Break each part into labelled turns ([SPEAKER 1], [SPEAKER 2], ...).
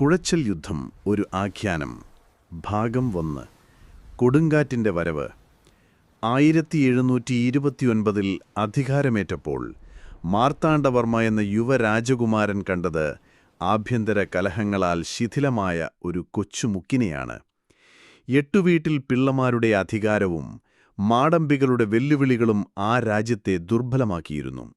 [SPEAKER 1] കുഴച്ചൽ യുദ്ധം ഒരു ആഖ്യാനം. ഭാഗം ഒന്ന്. കൊടുങ്കാറ്റിന്റെ വരവ്. ആയിരത്തി എഴുന്നൂറ്റി ഇരുപത്തിയൊൻപതിൽ അധികാരമേറ്റപ്പോൾ മാർത്താണ്ഡവർമ്മ എന്ന യുവരാജകുമാരൻ കണ്ടത് ആഭ്യന്തര കലഹങ്ങളാൽ ശിഥിലമായ ഒരു കൊച്ചുമുക്കിനെയാണ്. എട്ടുവീട്ടിൽ പിള്ളമാരുടെ അധികാരവും മാടമ്പികളുടെ വെല്ലുവിളികളും ആ രാജ്യത്തെ ദുർബലമാക്കിയിരുന്നു.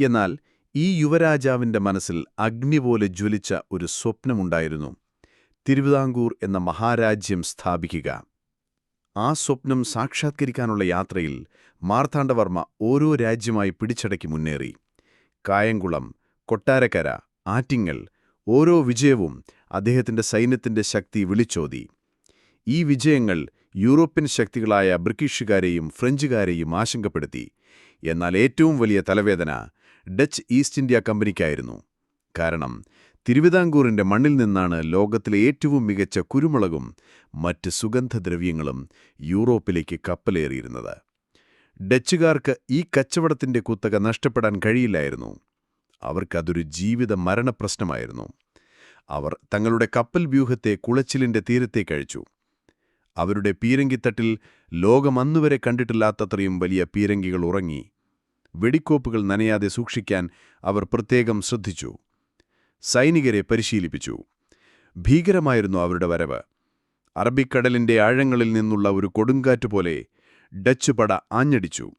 [SPEAKER 1] എന്നാൽ ഈ യുവരാജാവിന്റെ മനസ്സിൽ അഗ്നി പോലെ ജ്വലിച്ച ഒരു സ്വപ്നമുണ്ടായിരുന്നു. തിരുവിതാംകൂർ എന്ന മഹാരാജ്യം സ്ഥാപിക്കുക. ആ സ്വപ്നം സാക്ഷാത്കരിക്കാനുള്ള യാത്രയിൽ മാർത്താണ്ഡവർമ്മ ഓരോ രാജ്യമായി പിടിച്ചടക്കി മുന്നേറി. കായംകുളം കൊട്ടാരക്കര ആറ്റിങ്ങൽ ഓരോ വിജയവും അദ്ദേഹത്തിന്റെ സൈന്യത്തിന്റെ ശക്തി വിളിച്ചോതി. ഈ വിജയങ്ങൾ യൂറോപ്യൻ ശക്തികളായ ബ്രിട്ടീഷുകാരെയും ഫ്രഞ്ചുകാരെയും ആശങ്കപ്പെടുത്തി. എന്നാൽ ഏറ്റവും വലിയ തലവേദന ഡച്ച് ഈസ്റ്റ് ഇന്ത്യ കമ്പനിക്കായിരുന്നു. കാരണം തിരുവിതാംകൂറിന്റെ മണ്ണിൽ നിന്നാണ് ലോകത്തിലെ ഏറ്റവും മികച്ച കുരുമുളകും മറ്റ് സുഗന്ധദ്രവ്യങ്ങളും യൂറോപ്പിലേക്ക് കപ്പലേറിയിരുന്നത്. ഡച്ചുകാർക്ക് ഈ കച്ചവടത്തിന്റെ കുത്തക നഷ്ടപ്പെടാൻ കഴിയില്ലായിരുന്നു. അവർക്കതൊരു ജീവിത മരണപ്രശ്നമായിരുന്നു. അവർ തങ്ങളുടെ കപ്പൽ വ്യൂഹത്തെ കുളച്ചിലിന്റെ തീരത്തേക്കഴിച്ചു അവരുടെ പീരങ്കിത്തട്ടിൽ ലോകം അന്നുവരെ കണ്ടിട്ടില്ലാത്തത്രയും വലിയ പീരങ്കികൾ ഉറങ്ങി വെടിക്കോപ്പുകൾ നനയാതെ സൂക്ഷിക്കാൻ അവർ പ്രത്യേകം ശ്രദ്ധിച്ചു. സൈനികരെ പരിശീലിപ്പിച്ചു. ഭീകരമായിരുന്നു അവരുടെ വരവ്. അറബിക്കടലിന്റെ ആഴങ്ങളിൽ നിന്നുള്ള ഒരു കൊടുങ്കാറ്റ് പോലെ ഡച്ച് പട ആഞ്ഞടിച്ചു.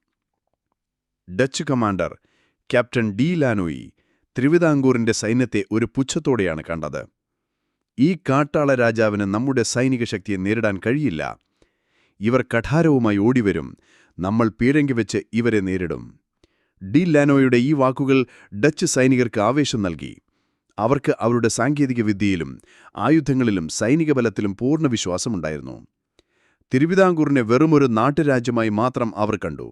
[SPEAKER 1] Dutch commander captain de Lannoy തിരുവിതാംകൂറിന്റെ സൈന്യത്തെ ഒരു പുച്ഛത്തോടെയാണ് കണ്ടത്. ഈ കാട്ടാള രാജാവിന് നമ്മുടെ സൈനിക ശക്തിയെ നേരിടാൻ കഴിയില്ല. ഇവർ കഠാരവുമായി ഓടിവരും. നമ്മൾ പീരങ്കി വെച്ച് ഇവരെ നേരിടും. ഡി ലാനോയുടെ ഈ വാക്കുകൾ ഡച്ച് സൈനികർക്ക് ആവേശം നൽകി. അവർക്ക് അവരുടെ സാങ്കേതിക വിദ്യയിലും ആയുധങ്ങളിലും സൈനിക ബലത്തിലും പൂർണ വിശ്വാസമുണ്ടായിരുന്നു. തിരുവിതാംകൂറിനെ വെറുമൊരു നാട്ടുരാജ്യമായി മാത്രം അവർ കണ്ടു.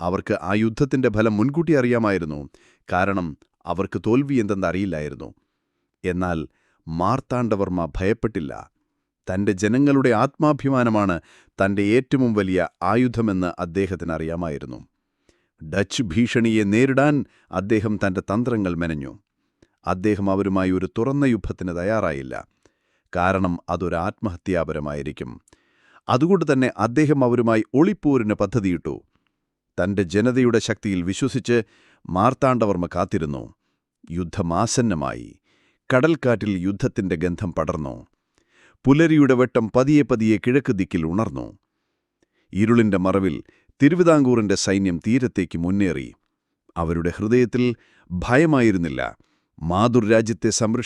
[SPEAKER 1] അവർക്ക് ആ യുദ്ധത്തിന്റെ ഫലം മുൻകൂട്ടി അറിയാമായിരുന്നു. കാരണം അവർക്ക് തോൽവി എന്തെന്നറിയില്ലായിരുന്നു എന്നാൽ മാർത്താണ്ഡവർമ്മ ഭയപ്പെട്ടില്ല. തന്റെ ജനങ്ങളുടെ ആത്മാഭിമാനമാണ് തന്റെ ഏറ്റവും വലിയ ആയുധമെന്ന് അദ്ദേഹത്തിന് അറിയാമായിരുന്നു. ഡച്ച് ഭീഷണിയെ നേരിടാൻ അദ്ദേഹം തന്റെ തന്ത്രങ്ങൾ മെനഞ്ഞു. അദ്ദേഹം അവരുമായി ഒരു തുറന്ന യുദ്ധത്തിന് തയ്യാറായില്ല. കാരണം അതൊരു ആത്മഹത്യാപരമായിരിക്കും. അതുകൊണ്ട് തന്നെ അദ്ദേഹം അവരുമായി ഒളിപ്പോരിന് പദ്ധതിയിട്ടു. തന്റെ ജനതയുടെ ശക്തിയിൽ വിശ്വസിച്ച് മാർത്താണ്ഡവർമ്മ കാത്തിരുന്നു. യുദ്ധമാസന്നമായി കടൽക്കാറ്റിൽ യുദ്ധത്തിന്റെ ഗന്ധം പടർന്നു. പുലരിയുടെ വെട്ടം പതിയെ പതിയെ കിഴക്ക് ദിക്കിൽ ഉണർന്നു. ഇരുളിന്റെ മറവിൽ തിരുവിതാംകൂറിന്റെ സൈന്യം തീരത്തേക്ക് മുന്നേറി. അവരുടെ ഹൃദയത്തിൽ ഭയമായിരുന്നില്ല. മാതൃരാജ്യത്തെ സംരക്ഷിച്ചു